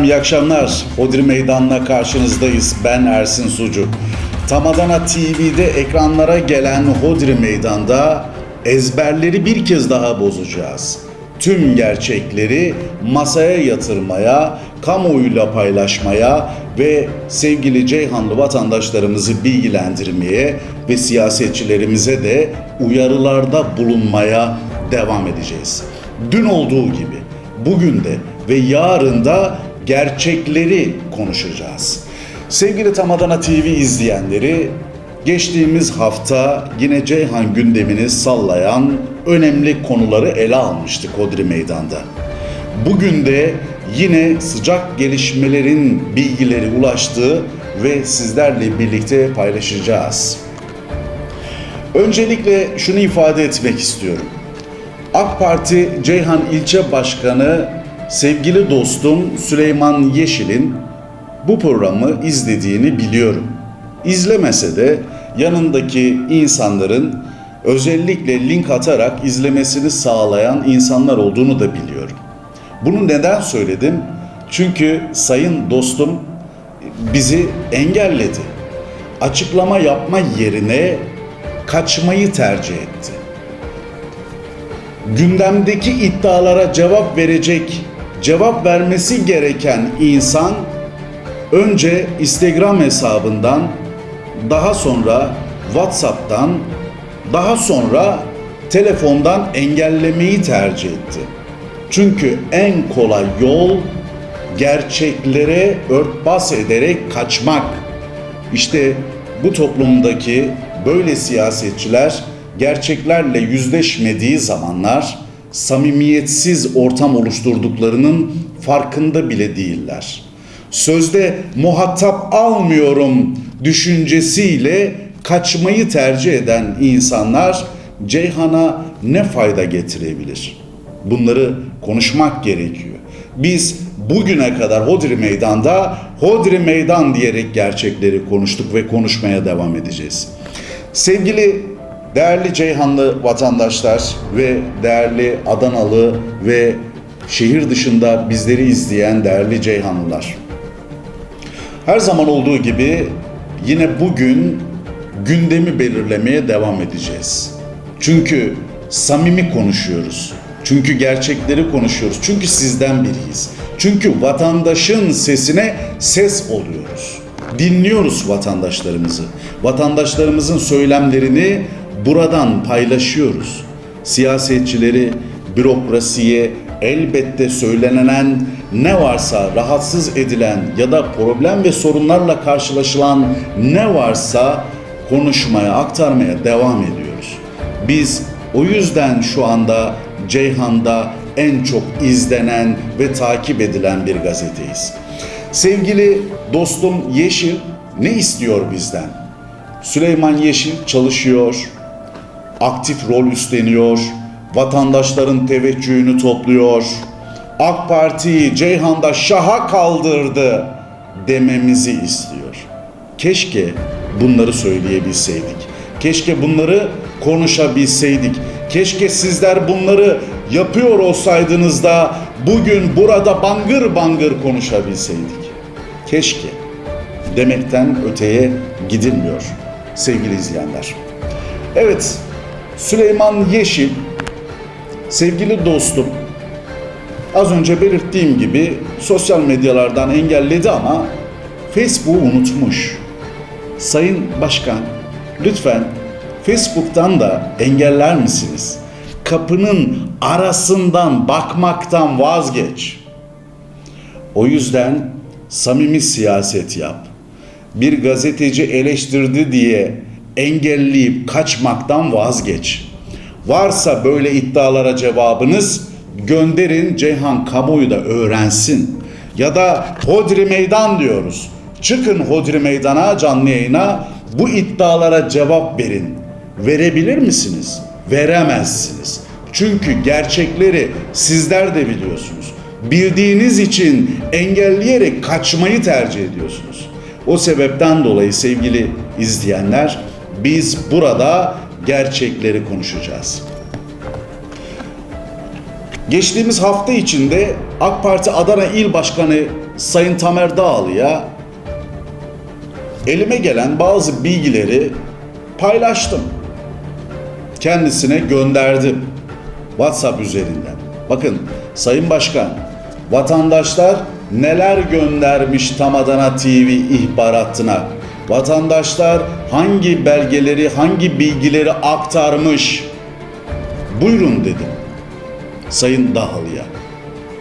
Efendim iyi akşamlar. Hodri Meydan'la karşınızdayız. Ben Ersin Sucu. Tamadana TV'de ekranlara gelen Hodri Meydan'da ezberleri bir kez daha bozacağız. Tüm gerçekleri masaya yatırmaya, kamuoyuyla paylaşmaya ve sevgili Ceyhanlı vatandaşlarımızı bilgilendirmeye ve siyasetçilerimize de uyarılarda bulunmaya devam edeceğiz. Dün olduğu gibi bugün de ve yarın da gerçekleri konuşacağız. Sevgili Tamadana TV izleyenleri, geçtiğimiz hafta yine Ceyhan gündemini sallayan önemli konuları ele almıştık Hodri Meydan'da. Bugün de yine sıcak gelişmelerin bilgileri ulaştığı ve sizlerle birlikte paylaşacağız. Öncelikle şunu ifade etmek istiyorum. AK Parti Ceyhan İlçe Başkanı sevgili dostum Süleyman Yeşil'in bu programı izlediğini biliyorum. İzlemese de yanındaki insanların özellikle link atarak izlemesini sağlayan insanlar olduğunu da biliyorum. Bunu neden söyledim? Çünkü sayın dostum bizi engelledi. Açıklama yapma yerine kaçmayı tercih etti gündemdeki iddialara cevap verecek, cevap vermesi gereken insan önce Instagram hesabından, daha sonra WhatsApp'tan, daha sonra telefondan engellemeyi tercih etti. Çünkü en kolay yol gerçeklere örtbas ederek kaçmak. İşte bu toplumdaki böyle siyasetçiler gerçeklerle yüzleşmediği zamanlar samimiyetsiz ortam oluşturduklarının farkında bile değiller. Sözde muhatap almıyorum düşüncesiyle kaçmayı tercih eden insanlar Ceyhan'a ne fayda getirebilir? Bunları konuşmak gerekiyor. Biz bugüne kadar Hodri Meydan'da Hodri Meydan diyerek gerçekleri konuştuk ve konuşmaya devam edeceğiz. Sevgili Değerli Ceyhanlı vatandaşlar ve değerli Adanalı ve şehir dışında bizleri izleyen değerli Ceyhanlılar. Her zaman olduğu gibi yine bugün gündemi belirlemeye devam edeceğiz. Çünkü samimi konuşuyoruz. Çünkü gerçekleri konuşuyoruz. Çünkü sizden biriyiz. Çünkü vatandaşın sesine ses oluyoruz. Dinliyoruz vatandaşlarımızı. Vatandaşlarımızın söylemlerini buradan paylaşıyoruz. Siyasetçileri, bürokrasiye elbette söylenen ne varsa rahatsız edilen ya da problem ve sorunlarla karşılaşılan ne varsa konuşmaya, aktarmaya devam ediyoruz. Biz o yüzden şu anda Ceyhan'da en çok izlenen ve takip edilen bir gazeteyiz. Sevgili dostum Yeşil ne istiyor bizden? Süleyman Yeşil çalışıyor, aktif rol üstleniyor, vatandaşların teveccühünü topluyor. AK Parti'yi Ceyhan'da şaha kaldırdı dememizi istiyor. Keşke bunları söyleyebilseydik. Keşke bunları konuşabilseydik. Keşke sizler bunları yapıyor olsaydınız da bugün burada bangır bangır konuşabilseydik. Keşke demekten öteye gidilmiyor sevgili izleyenler. Evet, Süleyman Yeşil, sevgili dostum, az önce belirttiğim gibi sosyal medyalardan engelledi ama Facebook'u unutmuş. Sayın Başkan, lütfen Facebook'tan da engeller misiniz? Kapının arasından bakmaktan vazgeç. O yüzden samimi siyaset yap. Bir gazeteci eleştirdi diye engelleyip kaçmaktan vazgeç. Varsa böyle iddialara cevabınız gönderin Ceyhan kamuoyu da öğrensin. Ya da Hodri Meydan diyoruz. Çıkın Hodri Meydan'a canlı yayına bu iddialara cevap verin. Verebilir misiniz? Veremezsiniz. Çünkü gerçekleri sizler de biliyorsunuz. Bildiğiniz için engelleyerek kaçmayı tercih ediyorsunuz. O sebepten dolayı sevgili izleyenler biz burada gerçekleri konuşacağız. Geçtiğimiz hafta içinde AK Parti Adana İl Başkanı Sayın Tamer Dağlı'ya elime gelen bazı bilgileri paylaştım. Kendisine gönderdim. WhatsApp üzerinden. Bakın Sayın Başkan, vatandaşlar neler göndermiş Tam Adana TV ihbaratına? Vatandaşlar hangi belgeleri, hangi bilgileri aktarmış? Buyurun dedim. Sayın Dağlı'ya.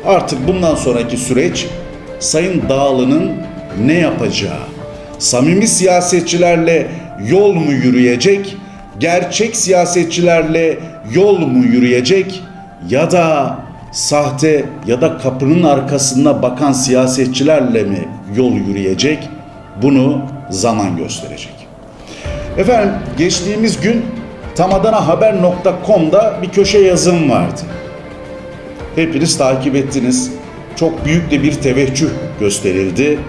Artık bundan sonraki süreç Sayın Dağlı'nın ne yapacağı, samimi siyasetçilerle yol mu yürüyecek, gerçek siyasetçilerle yol mu yürüyecek ya da sahte ya da kapının arkasında bakan siyasetçilerle mi yol yürüyecek? Bunu zaman gösterecek. Efendim geçtiğimiz gün tamadanahaber.com'da bir köşe yazım vardı. Hepiniz takip ettiniz. Çok büyük de bir teveccüh gösterildi.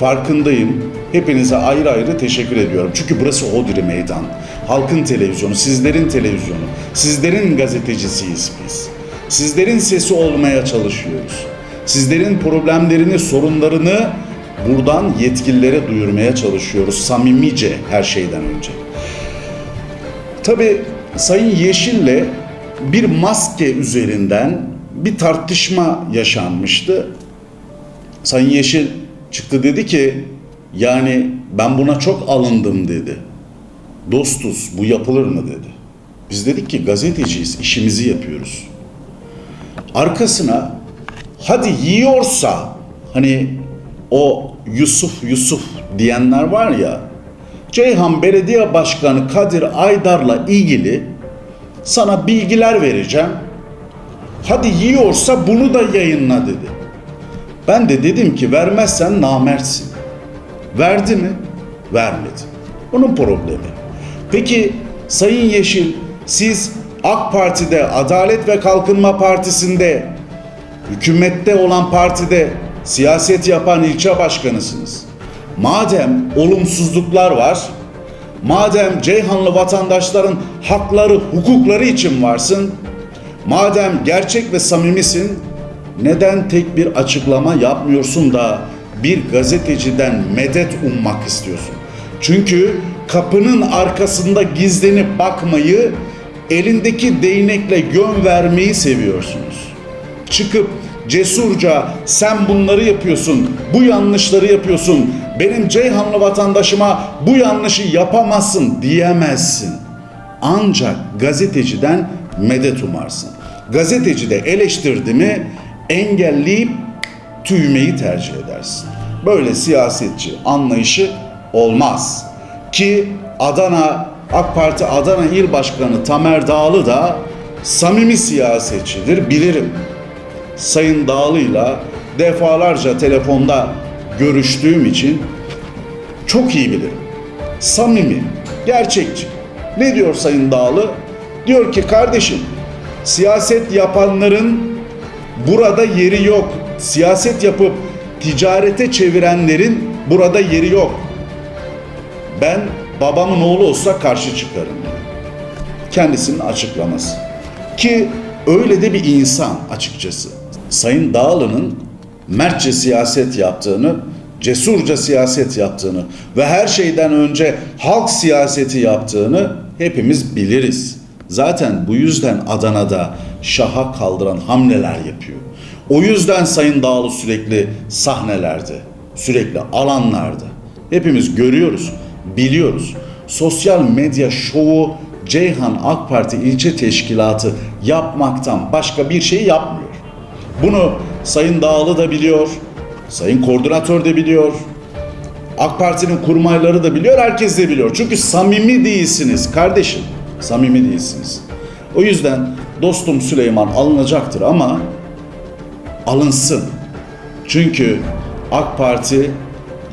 Farkındayım. Hepinize ayrı ayrı teşekkür ediyorum. Çünkü burası Hodri Meydan. Halkın televizyonu, sizlerin televizyonu, sizlerin gazetecisiyiz biz. Sizlerin sesi olmaya çalışıyoruz. Sizlerin problemlerini, sorunlarını buradan yetkililere duyurmaya çalışıyoruz. Samimice her şeyden önce. Tabii Sayın Yeşil'le bir maske üzerinden bir tartışma yaşanmıştı. Sayın Yeşil çıktı dedi ki yani ben buna çok alındım dedi. Dostuz bu yapılır mı dedi. Biz dedik ki gazeteciyiz işimizi yapıyoruz. Arkasına hadi yiyorsa hani o Yusuf Yusuf diyenler var ya Ceyhan Belediye Başkanı Kadir Aydar'la ilgili sana bilgiler vereceğim. Hadi yiyorsa bunu da yayınla dedi. Ben de dedim ki vermezsen namertsin. Verdi mi? Vermedi. Onun problemi. Peki Sayın Yeşil siz AK Parti'de, Adalet ve Kalkınma Partisi'nde, hükümette olan partide siyaset yapan ilçe başkanısınız. Madem olumsuzluklar var, madem Ceyhanlı vatandaşların hakları, hukukları için varsın, madem gerçek ve samimisin, neden tek bir açıklama yapmıyorsun da bir gazeteciden medet ummak istiyorsun? Çünkü kapının arkasında gizlenip bakmayı, elindeki değnekle yön vermeyi seviyorsunuz. Çıkıp cesurca sen bunları yapıyorsun, bu yanlışları yapıyorsun, benim Ceyhanlı vatandaşıma bu yanlışı yapamazsın diyemezsin. Ancak gazeteciden medet umarsın. Gazeteci de eleştirdi mi engelleyip tüymeyi tercih edersin. Böyle siyasetçi anlayışı olmaz. Ki Adana AK Parti Adana İl Başkanı Tamer Dağlı da samimi siyasetçidir bilirim. Sayın Dağlı'yla defalarca telefonda görüştüğüm için çok iyi bilirim. Samimi, gerçekçi. Ne diyor Sayın Dağlı? Diyor ki kardeşim siyaset yapanların burada yeri yok. Siyaset yapıp ticarete çevirenlerin burada yeri yok. Ben babamın oğlu olsa karşı çıkarım. Kendisinin açıklaması. Ki öyle de bir insan açıkçası. Sayın Dağlı'nın mertçe siyaset yaptığını, cesurca siyaset yaptığını ve her şeyden önce halk siyaseti yaptığını hepimiz biliriz. Zaten bu yüzden Adana'da şaha kaldıran hamleler yapıyor. O yüzden Sayın Dağlı sürekli sahnelerde, sürekli alanlarda. Hepimiz görüyoruz, biliyoruz. Sosyal medya şovu Ceyhan AK Parti ilçe teşkilatı yapmaktan başka bir şey yapmıyor. Bunu Sayın Dağlı da biliyor, Sayın Koordinatör de biliyor, AK Parti'nin kurmayları da biliyor, herkes de biliyor. Çünkü samimi değilsiniz kardeşim, samimi değilsiniz. O yüzden dostum Süleyman alınacaktır ama alınsın. Çünkü AK Parti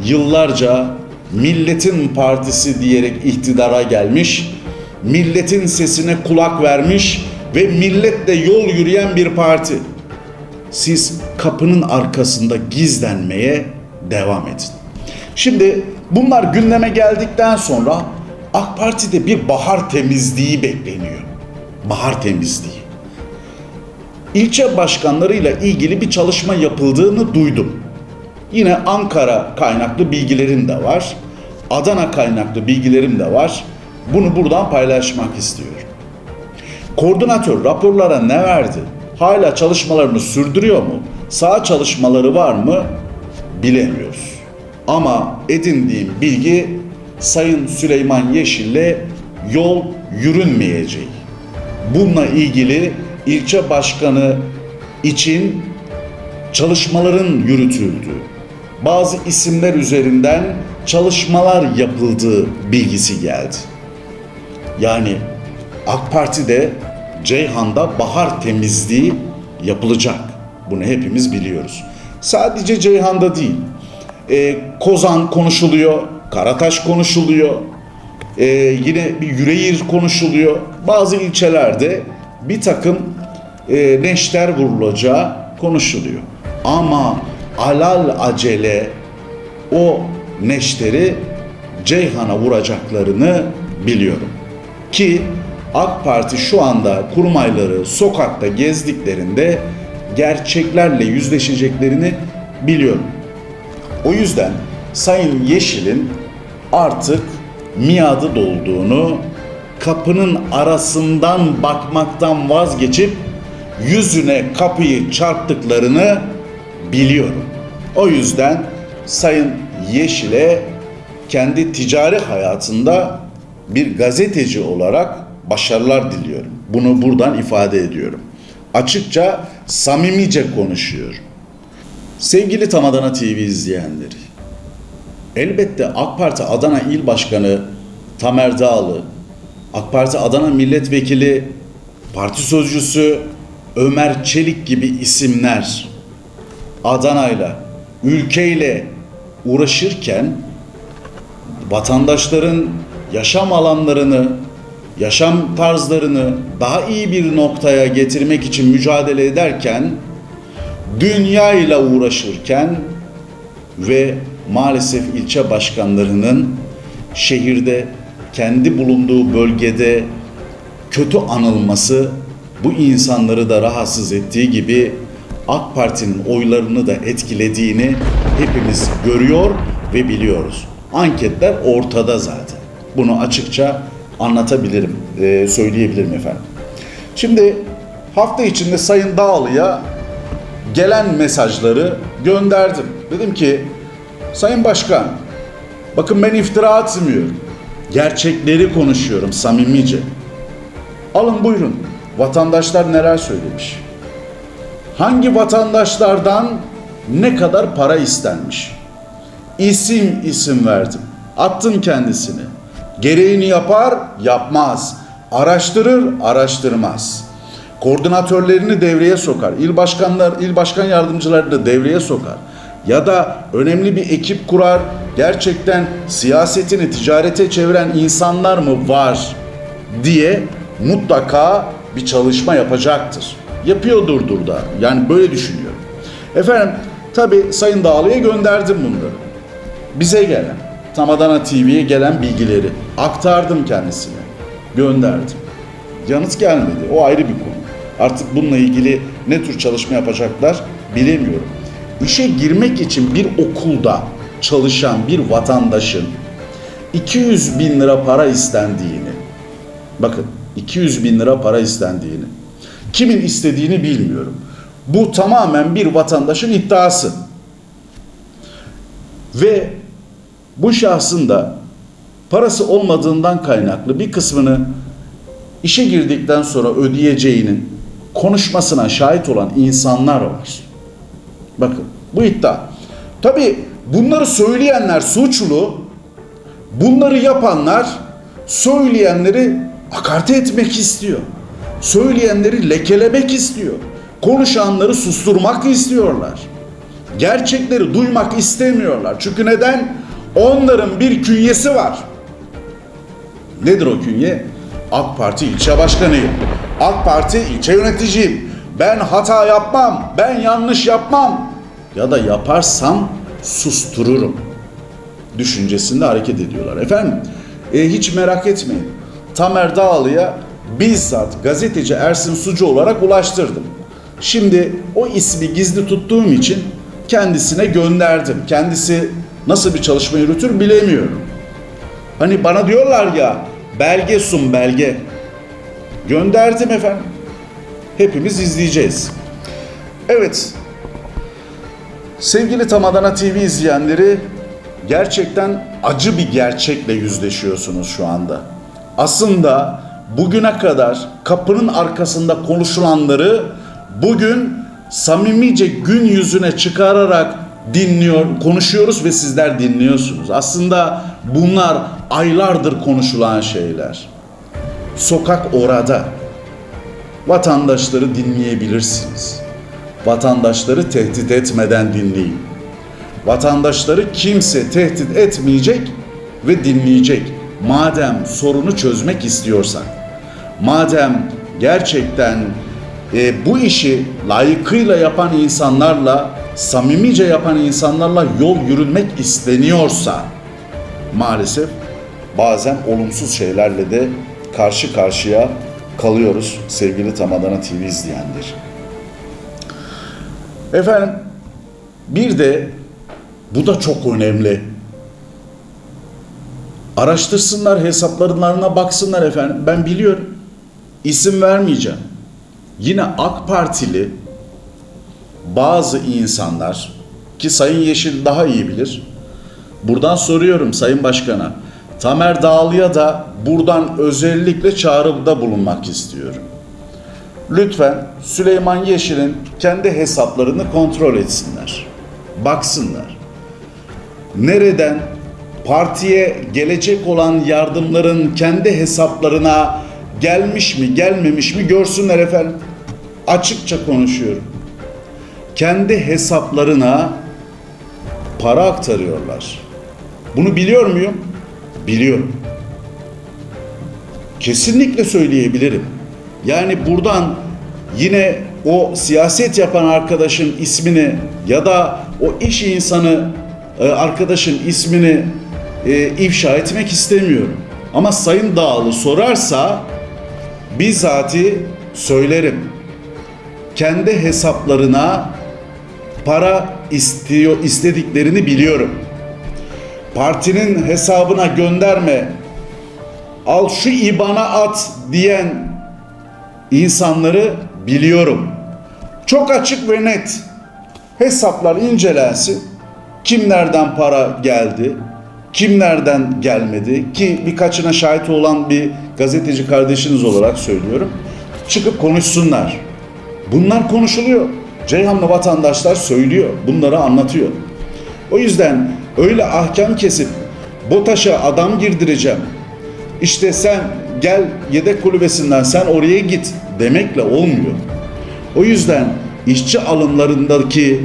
yıllarca milletin partisi diyerek iktidara gelmiş, milletin sesine kulak vermiş ve milletle yol yürüyen bir parti. Siz kapının arkasında gizlenmeye devam edin. Şimdi bunlar gündeme geldikten sonra AK Parti'de bir bahar temizliği bekleniyor. Bahar temizliği. ilçe başkanlarıyla ilgili bir çalışma yapıldığını duydum. Yine Ankara kaynaklı bilgilerim de var. Adana kaynaklı bilgilerim de var. Bunu buradan paylaşmak istiyorum. Koordinatör raporlara ne verdi? Hala çalışmalarını sürdürüyor mu? Sağ çalışmaları var mı? Bilemiyoruz. Ama edindiğim bilgi Sayın Süleyman Yeşil'le yol yürünmeyeceği. Bununla ilgili ilçe başkanı için çalışmaların yürütüldüğü, bazı isimler üzerinden çalışmalar yapıldığı bilgisi geldi. Yani AK Parti'de Ceyhan'da bahar temizliği yapılacak. Bunu hepimiz biliyoruz. Sadece Ceyhan'da değil. Ee, Kozan konuşuluyor, Karataş konuşuluyor, ee, yine bir Yüreğir konuşuluyor. Bazı ilçelerde bir takım e, neşter vurulacağı konuşuluyor. Ama alal acele o neşteri Ceyhan'a vuracaklarını biliyorum. Ki AK Parti şu anda kurmayları sokakta gezdiklerinde gerçeklerle yüzleşeceklerini biliyorum. O yüzden Sayın Yeşil'in artık miadı dolduğunu, kapının arasından bakmaktan vazgeçip yüzüne kapıyı çarptıklarını biliyorum. O yüzden Sayın Yeşil'e kendi ticari hayatında bir gazeteci olarak başarılar diliyorum. Bunu buradan ifade ediyorum. Açıkça, samimice konuşuyorum. Sevgili Tam Adana TV izleyenleri, elbette AK Parti Adana İl Başkanı Tamer Dağlı, AK Parti Adana Milletvekili, Parti Sözcüsü Ömer Çelik gibi isimler Adana'yla, ülkeyle uğraşırken vatandaşların yaşam alanlarını, yaşam tarzlarını daha iyi bir noktaya getirmek için mücadele ederken dünya ile uğraşırken ve maalesef ilçe başkanlarının şehirde kendi bulunduğu bölgede kötü anılması bu insanları da rahatsız ettiği gibi AK Parti'nin oylarını da etkilediğini hepimiz görüyor ve biliyoruz. Anketler ortada zaten. Bunu açıkça anlatabilirim, e, söyleyebilirim efendim. Şimdi hafta içinde Sayın Dağlı'ya gelen mesajları gönderdim. Dedim ki Sayın Başkan bakın ben iftira atmıyorum. Gerçekleri konuşuyorum samimice. Alın buyurun. Vatandaşlar neler söylemiş? Hangi vatandaşlardan ne kadar para istenmiş? İsim isim verdim. Attım kendisini. Gereğini yapar, yapmaz. Araştırır, araştırmaz. Koordinatörlerini devreye sokar. İl başkanlar, il başkan yardımcılarını devreye sokar. Ya da önemli bir ekip kurar. Gerçekten siyasetini ticarete çeviren insanlar mı var diye mutlaka bir çalışma yapacaktır. Yapıyordur da. Yani böyle düşünüyorum. Efendim tabi Sayın Dağlı'ya gönderdim bunları. Bize gelen, Tam Adana TV'ye gelen bilgileri aktardım kendisine. Gönderdim. Yanıt gelmedi. O ayrı bir konu. Artık bununla ilgili ne tür çalışma yapacaklar bilemiyorum. İşe girmek için bir okulda çalışan bir vatandaşın 200 bin lira para istendiğini, bakın 200 bin lira para istendiğini, kimin istediğini bilmiyorum. Bu tamamen bir vatandaşın iddiası. Ve bu şahsın da parası olmadığından kaynaklı bir kısmını işe girdikten sonra ödeyeceğinin konuşmasına şahit olan insanlar var. Bakın bu iddia. Tabi bunları söyleyenler suçlu, bunları yapanlar söyleyenleri hakaret etmek istiyor. Söyleyenleri lekelemek istiyor. Konuşanları susturmak istiyorlar. Gerçekleri duymak istemiyorlar. Çünkü neden? Onların bir künyesi var. Nedir o künye? AK Parti ilçe başkanıyım. AK Parti ilçe yöneticiyim. Ben hata yapmam, ben yanlış yapmam. Ya da yaparsam sustururum. Düşüncesinde hareket ediyorlar. Efendim e, hiç merak etmeyin. Tamer Dağlı'ya bizzat gazeteci Ersin Sucu olarak ulaştırdım. Şimdi o ismi gizli tuttuğum için kendisine gönderdim. Kendisi nasıl bir çalışma yürütür bilemiyorum. Hani bana diyorlar ya belge sun belge. Gönderdim efendim. Hepimiz izleyeceğiz. Evet. Sevgili Tam Adana TV izleyenleri gerçekten acı bir gerçekle yüzleşiyorsunuz şu anda. Aslında bugüne kadar kapının arkasında konuşulanları bugün samimice gün yüzüne çıkararak dinliyor, konuşuyoruz ve sizler dinliyorsunuz. Aslında bunlar aylardır konuşulan şeyler. Sokak orada. Vatandaşları dinleyebilirsiniz. Vatandaşları tehdit etmeden dinleyin. Vatandaşları kimse tehdit etmeyecek ve dinleyecek. Madem sorunu çözmek istiyorsak, madem gerçekten e, bu işi layıkıyla yapan insanlarla, samimice yapan insanlarla yol yürünmek isteniyorsa, maalesef bazen olumsuz şeylerle de karşı karşıya kalıyoruz sevgili Tam Adana TV izleyenler. Efendim bir de bu da çok önemli. Araştırsınlar hesaplarına baksınlar efendim. Ben biliyorum. İsim vermeyeceğim. Yine AK Partili bazı insanlar ki Sayın Yeşil daha iyi bilir. Buradan soruyorum Sayın Başkan'a. Tamer Dağlı'ya da buradan özellikle çağrıda bulunmak istiyorum. Lütfen Süleyman Yeşil'in kendi hesaplarını kontrol etsinler. Baksınlar. Nereden partiye gelecek olan yardımların kendi hesaplarına gelmiş mi gelmemiş mi görsünler efendim. Açıkça konuşuyorum. Kendi hesaplarına para aktarıyorlar. Bunu biliyor muyum? Biliyorum. Kesinlikle söyleyebilirim. Yani buradan yine o siyaset yapan arkadaşın ismini ya da o iş insanı e, arkadaşın ismini e, ifşa etmek istemiyorum. Ama Sayın Dağlı sorarsa bizzati söylerim. Kendi hesaplarına para istiyor istediklerini biliyorum. Partinin hesabına gönderme, al şu ibana at diyen insanları biliyorum. Çok açık ve net hesaplar incelensin. Kimlerden para geldi, kimlerden gelmedi ki birkaçına şahit olan bir gazeteci kardeşiniz olarak söylüyorum. Çıkıp konuşsunlar. Bunlar konuşuluyor. Ceyhanlı vatandaşlar söylüyor. Bunları anlatıyor. O yüzden öyle ahkam kesip BOTAŞ'a adam girdireceğim. İşte sen gel yedek kulübesinden sen oraya git demekle olmuyor. O yüzden işçi alımlarındaki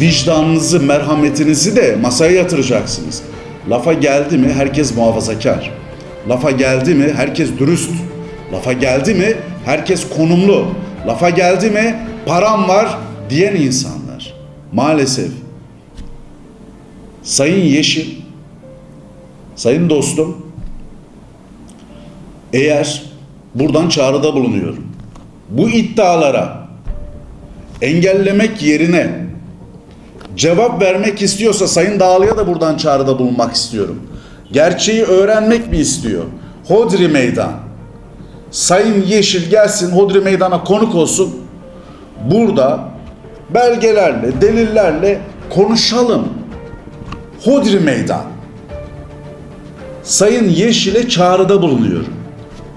vicdanınızı, merhametinizi de masaya yatıracaksınız. Lafa geldi mi herkes muhafazakar. Lafa geldi mi herkes dürüst. Lafa geldi mi herkes konumlu. Lafa geldi mi param var diyen insanlar. Maalesef Sayın Yeşil, sayın dostum, eğer buradan çağrıda bulunuyorum. Bu iddialara engellemek yerine cevap vermek istiyorsa Sayın Dağlı'ya da buradan çağrıda bulunmak istiyorum. Gerçeği öğrenmek mi istiyor? Hodri Meydan. Sayın Yeşil gelsin Hodri Meydan'a konuk olsun. Burada belgelerle, delillerle konuşalım. Hodri Meydan. Sayın Yeşil'e çağrıda bulunuyorum.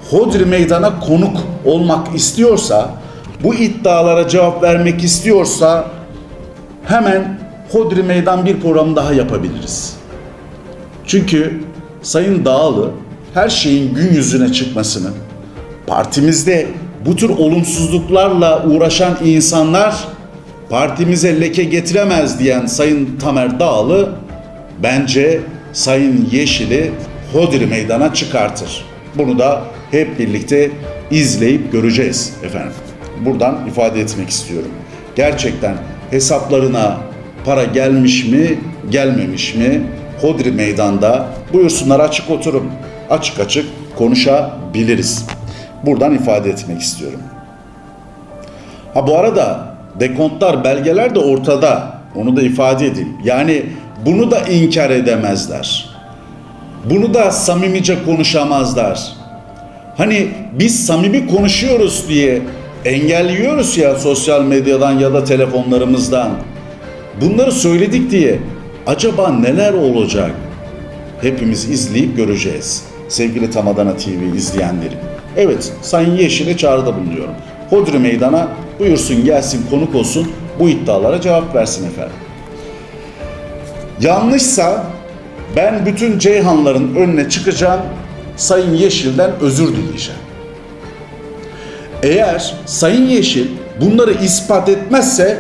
Hodri Meydan'a konuk olmak istiyorsa, bu iddialara cevap vermek istiyorsa hemen Hodri Meydan bir program daha yapabiliriz. Çünkü Sayın Dağlı her şeyin gün yüzüne çıkmasını, partimizde bu tür olumsuzluklarla uğraşan insanlar partimize leke getiremez diyen Sayın Tamer Dağlı bence Sayın Yeşil'i Hodri meydana çıkartır. Bunu da hep birlikte izleyip göreceğiz efendim. Buradan ifade etmek istiyorum. Gerçekten hesaplarına para gelmiş mi, gelmemiş mi? Hodri meydanda buyursunlar açık oturum. Açık açık konuşabiliriz. Buradan ifade etmek istiyorum. Ha bu arada dekontlar, belgeler de ortada. Onu da ifade edeyim. Yani bunu da inkar edemezler. Bunu da samimice konuşamazlar. Hani biz samimi konuşuyoruz diye engelliyoruz ya sosyal medyadan ya da telefonlarımızdan. Bunları söyledik diye acaba neler olacak? Hepimiz izleyip göreceğiz. Sevgili Tamadana TV izleyenleri. Evet, Sayın Yeşil'e çağrıda bulunuyorum. Hodri Meydan'a buyursun gelsin konuk olsun bu iddialara cevap versin efendim. Yanlışsa ben bütün Ceyhanların önüne çıkacağım, Sayın Yeşil'den özür dileyeceğim. Eğer Sayın Yeşil bunları ispat etmezse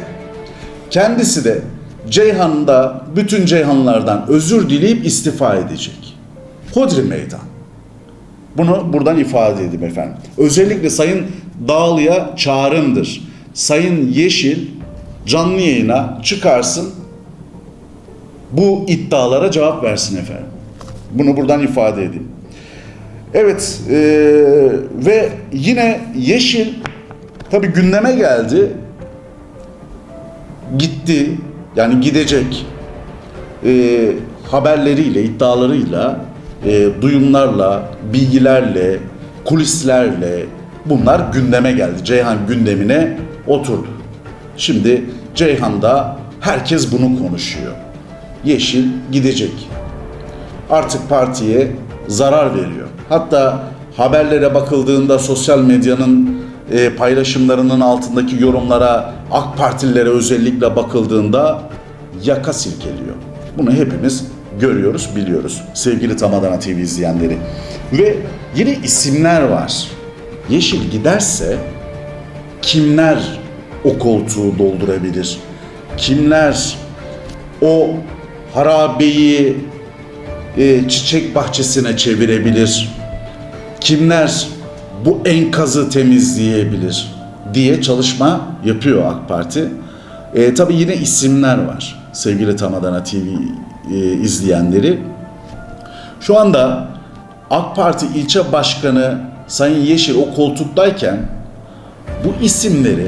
kendisi de Ceyhan'da bütün Ceyhanlardan özür dileyip istifa edecek. Hodri meydan. Bunu buradan ifade edeyim efendim. Özellikle Sayın Dağlı'ya çağrımdır. Sayın Yeşil canlı yayına çıkarsın bu iddialara cevap versin efendim. Bunu buradan ifade edeyim. Evet eee, ve yine Yeşil tabi gündeme geldi. Gitti yani gidecek Eee, haberleriyle, iddialarıyla, eee, duyumlarla, bilgilerle, kulislerle bunlar gündeme geldi. Ceyhan gündemine oturdu. Şimdi Ceyhan'da herkes bunu konuşuyor. Yeşil gidecek artık partiye zarar veriyor. Hatta haberlere bakıldığında sosyal medyanın e, paylaşımlarının altındaki yorumlara AK Partililere özellikle bakıldığında yaka silkeliyor. Bunu hepimiz görüyoruz, biliyoruz sevgili Tamadana TV izleyenleri. Ve yine isimler var. Yeşil giderse kimler o koltuğu doldurabilir? Kimler o harabeyi e, çiçek bahçesine çevirebilir? Kimler bu enkazı temizleyebilir diye çalışma yapıyor AK Parti. E, tabii yine isimler var sevgili Tamadana TV e, izleyenleri. Şu anda AK Parti ilçe başkanı Sayın Yeşil o koltuktayken bu isimleri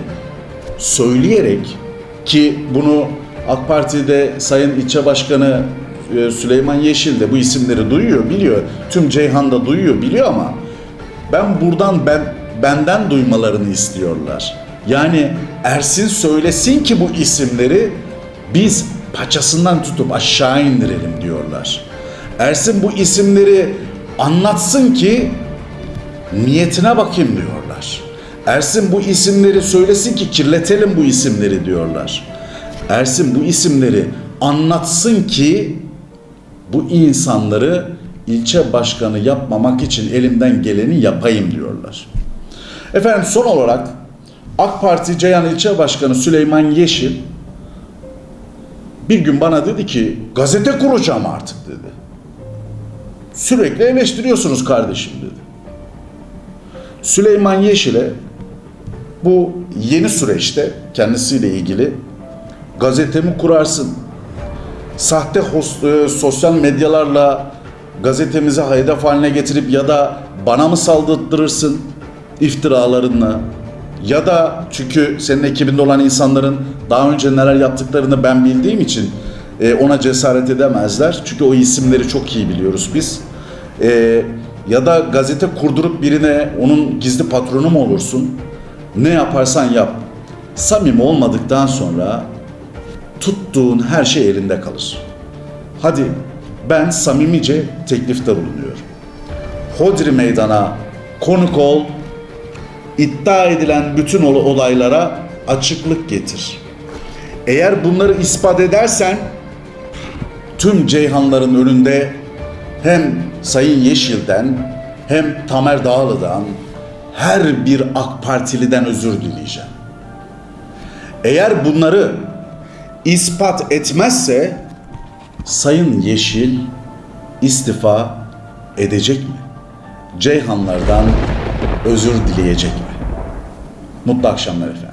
söyleyerek ki bunu AK Parti'de Sayın İlçe Başkanı e, Süleyman Yeşil de bu isimleri duyuyor, biliyor. Tüm Ceyhan da duyuyor, biliyor ama ben buradan ben benden duymalarını istiyorlar. Yani Ersin söylesin ki bu isimleri biz paçasından tutup aşağı indirelim diyorlar. Ersin bu isimleri anlatsın ki niyetine bakayım diyorlar. Ersin bu isimleri söylesin ki kirletelim bu isimleri diyorlar. Ersin bu isimleri anlatsın ki bu insanları ilçe başkanı yapmamak için elimden geleni yapayım diyorlar. Efendim son olarak AK Parti Ceyhan İlçe Başkanı Süleyman Yeşil bir gün bana dedi ki gazete kuracağım artık dedi. Sürekli eleştiriyorsunuz kardeşim dedi. Süleyman Yeşil'e bu yeni süreçte kendisiyle ilgili gazetemi kurarsın. Sahte host- e, sosyal medyalarla gazetemizi hedef haline getirip ya da bana mı saldırttırırsın iftiralarınla ya da çünkü senin ekibinde olan insanların daha önce neler yaptıklarını ben bildiğim için e, ona cesaret edemezler. Çünkü o isimleri çok iyi biliyoruz biz. E, ya da gazete kurdurup birine onun gizli patronu mu olursun? Ne yaparsan yap. Samimi olmadıktan sonra tuttuğun her şey elinde kalır. Hadi ben samimice teklifte bulunuyorum. Hodri meydana konuk ol, iddia edilen bütün ol- olaylara açıklık getir. Eğer bunları ispat edersen tüm Ceyhanların önünde hem Sayın Yeşil'den hem Tamer Dağlı'dan her bir AK Partiliden özür dileyeceğim. Eğer bunları ispat etmezse Sayın Yeşil istifa edecek mi? Ceyhanlardan özür dileyecek mi? Mutlu akşamlar efendim.